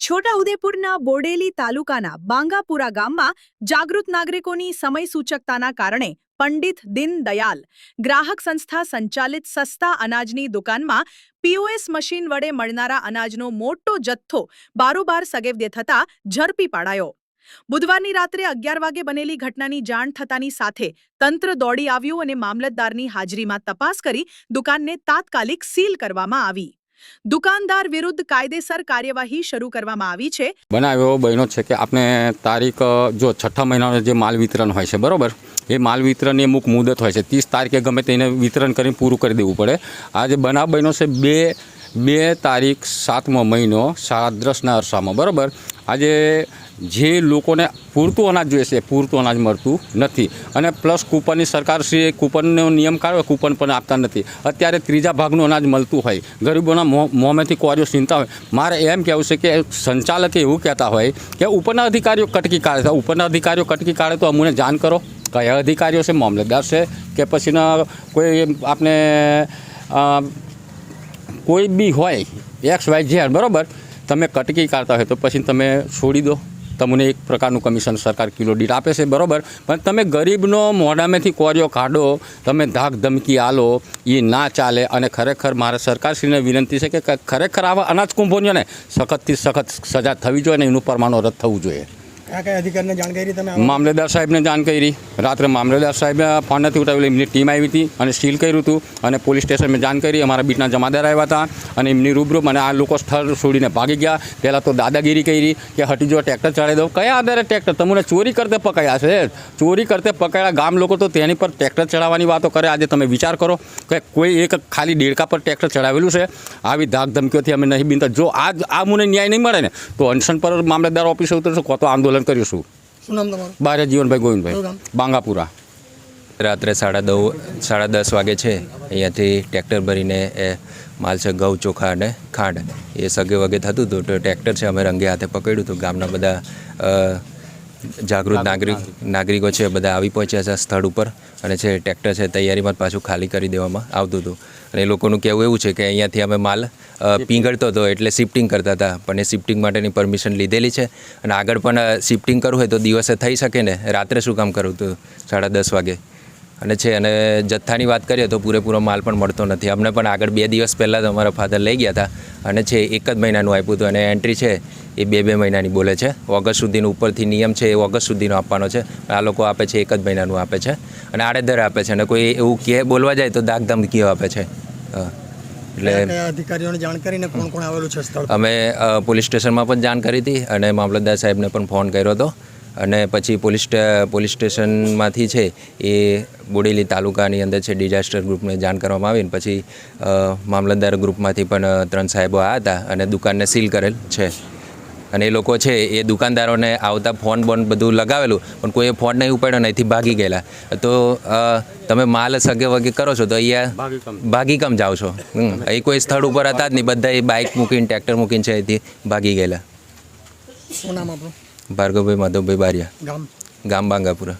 છોટાઉદેપુરના બોડેલી તાલુકાના બાંગાપુરા ગામમાં જાગૃત નાગરિકોની સમય સૂચકતાના કારણે પંડિત દીનદયાલ ગ્રાહક સંસ્થા સંચાલિત સસ્તા અનાજની દુકાનમાં પીઓએસ મશીન વડે મળનારા અનાજનો મોટો જથ્થો બારોબાર સગેવદે થતા ઝડપી પાડાયો. બુધવારની રાત્રે અગિયાર વાગે બનેલી ઘટનાની જાણ થતાની સાથે તંત્ર દોડી આવ્યું અને મામલતદારની હાજરીમાં તપાસ કરી દુકાનને તાત્કાલિક સીલ કરવામાં આવી. દુકાનદાર વિરુદ્ધ કાયદેસર કાર્યવાહી શરૂ કરવામાં આવી છે. બનાવ એવો બન્યો છે કે આપણે તારીખ, જો છઠ્ઠા મહિનાનો જે માલ વિતરણ હોય છે, બરાબર? એ માલ વિતરણની અમુક મુદત હોય છે. ત્રીસ તારીખે ગમે તેને વિતરણ કરીને પૂરું કરી દેવું પડે. આ જે બનાવ બન્યો છે બે બે તારીખ સાતમો મહિનો સાડા દસના અરસામાં, બરાબર? આજે જે લોકોને પૂરતું અનાજ જોઈએ છે પૂરતું અનાજ મળતું નથી. અને પ્લસ કૂપનની સરકારશ્રીએ કૂપનનો નિયમ કાઢ્યો, કૂપન પણ આપતા નથી. અત્યારે ત્રીજા ભાગનું અનાજ મળતું હોય. ગરીબોના મોંમાંથી કોરીઓ ચિંતા હોય. મારે એમ કહેવું છે કે સંચાલકે એવું કહેતા હોય કે ઉપરના અધિકારીઓ કટકી કાઢે છે. ઉપરના અધિકારીઓ કટકી કાઢે તો અમને જાણ કરો. કયા અધિકારીઓ છે, મામલતદાર છે, કે પછીના કોઈ આપણે કોઈ બી હોય, એક્સ, વાય, ઝેડ, બરાબર? તમે કટકી કાઢતા હોય તો પછી તમે છોડી દો. તમને એક પ્રકારનું કમિશન સરકાર કિલો દીઠ આપે છે, બરાબર? પણ તમે ગરીબનો મોઢામાંથી કોરિયો કાઢો, તમે ધાક ધમકી આલો એ ના ચાલે અને ખરેખર મારે સરકારશ્રીને વિનંતી છે કે ખરેખર આવા અનાજ કુંભોનીઓને સખતથી સખત સજા થવી જોઈએ અને એનું પરમાણુ રદ થવું જોઈએ. કયા મામલેદાર સાહેબને જાણ કરી. રાત્રે મામલેદાર સાહેબે ફોન નથી ઉઠાવેલી એમની ટીમ આવી હતી અને સીલ કર્યું હતું અને પોલીસ સ્ટેશનમાં જાણ કરી. અમારા બીટના જમાદાર આવ્યા હતા અને એમની રૂબરૂ મને આ લોકો સ્થળ છોડીને ભાગી ગયા. પહેલાં તો દાદાગીરી કરી કે હટી જો ટ્રેક્ટર ચડાવી દો કયા આધારે ટ્રેક્ટર? તમને ચોરી કરતે પકડ્યા છે? ચોરી કરતે પકડ્યા ગામ લોકો તો તેની પર ટ્રેક્ટર ચડાવવાની વાતો કરે. આજે તમે વિચાર કરો કે કોઈ એક ખાલી દેડકા પર ટ્રેક્ટર ચડાવેલું છે. આવી ધાક ધમકીઓથી અમે નહીં બિનતા. જો આ આ મને ન્યાય નહીં મળે ને, તો અનશન પર મામલતદાર ઓફિસે ઉતરશું કો તો આંદોલન કરીશું શું? નામ તમારું? બારે જીવનભાઈ ગોવિંદભાઈ? બાંગાપુરા. રાત્રે સાડા દસ સાડા દસ વાગે છે. અહીંયાથી ટ્રેક્ટર ભરીને એ માલ છે ઘઉં ચોખા અને ખાંડ. એ સગે વગે થતું હતું તો ટ્રેક્ટર છે અમે રંગે હાથે પકડ્યું હતું. ગામના બધા જાગૃત નાગરિક નાગરિકો. છે બધા આવી પહોંચ્યા છે સ્થળ ઉપર અને છે ટ્રેક્ટર છે તૈયારીમાં જ પાછું ખાલી કરી દેવામાં આવતું હતું. અને એ લોકોનું કહેવું એવું છે કે અહીંયાથી અમે માલ પીંગળતો હતો એટલે શિફ્ટિંગ કરતા હતા. પણ એ શિફ્ટિંગ માટેની પરમિશન લીધેલી છે અને આગળ પણ શિફ્ટિંગ કરવું હોય તો દિવસે થઈ શકે ને? રાત્રે શું કામ કરવું હતું સાડા દસ વાગે. અને છે અને જથ્થાની વાત કરીએ તો પૂરેપૂરો માલ પણ મળતો નથી. અમને પણ આગળ બે દિવસ પહેલાં જ અમારા ફાધર લઈ ગયા હતા અને છે એક જ મહિનાનું આપ્યું હતું અને એન્ટ્રી છે એ બે બે મહિનાની બોલે છે. ઓગસ્ટ સુધીનું ઉપરથી નિયમ છે એ ઓગસ્ટ સુધીનો આપવાનો છે. આ લોકો આપે છે એક જ મહિનાનું આપે છે અને આડેધર આપે છે અને કોઈ એવું કહે બોલવા જાય તો દાગ ધમકીઓ આપે છે. એટલે અધિકારીઓને જાણ કરીને કોણ કોણ આવેલું છે સ્થળ અમે પોલીસ સ્ટેશનમાં પણ જાણ કરી હતી અને મામલતદાર સાહેબને પણ ફોન કર્યો હતો. અને પછી પોલીસ પોલીસ સ્ટેશનમાંથી છે એ બોડેલી તાલુકાની અંદર છે ડિઝાસ્ટર ગ્રુપને જાણ કરવામાં આવી અને પછી મામલતદાર ગ્રુપમાંથી પણ ત્રણ સાહેબો આવ્યા હતા અને દુકાનને સીલ કરેલ છે. અને એ લોકો છે એ દુકાનદારોને આવતા ફોન બોન બધું લગાવેલું પણ કોઈએ ફોન નહીં ઉપાડ્યો ને અહીંથી ભાગી ગયેલા. તો તમે માલ સગે વગે કરો છો તો અહીંયા ભાગી કમ. જાઓ છો. અહીં કોઈ સ્થળ ઉપર હતા જ નહીં બધા એ બાઇક મૂકીને ટ્રેક્ટર મૂકીને છે અહીંથી ભાગી ગયેલા. શું નામ આપણું? ભાર્ગવભાઈ માધવભાઈ બારિયા. ગામ? ગામ બાંગાપુરા.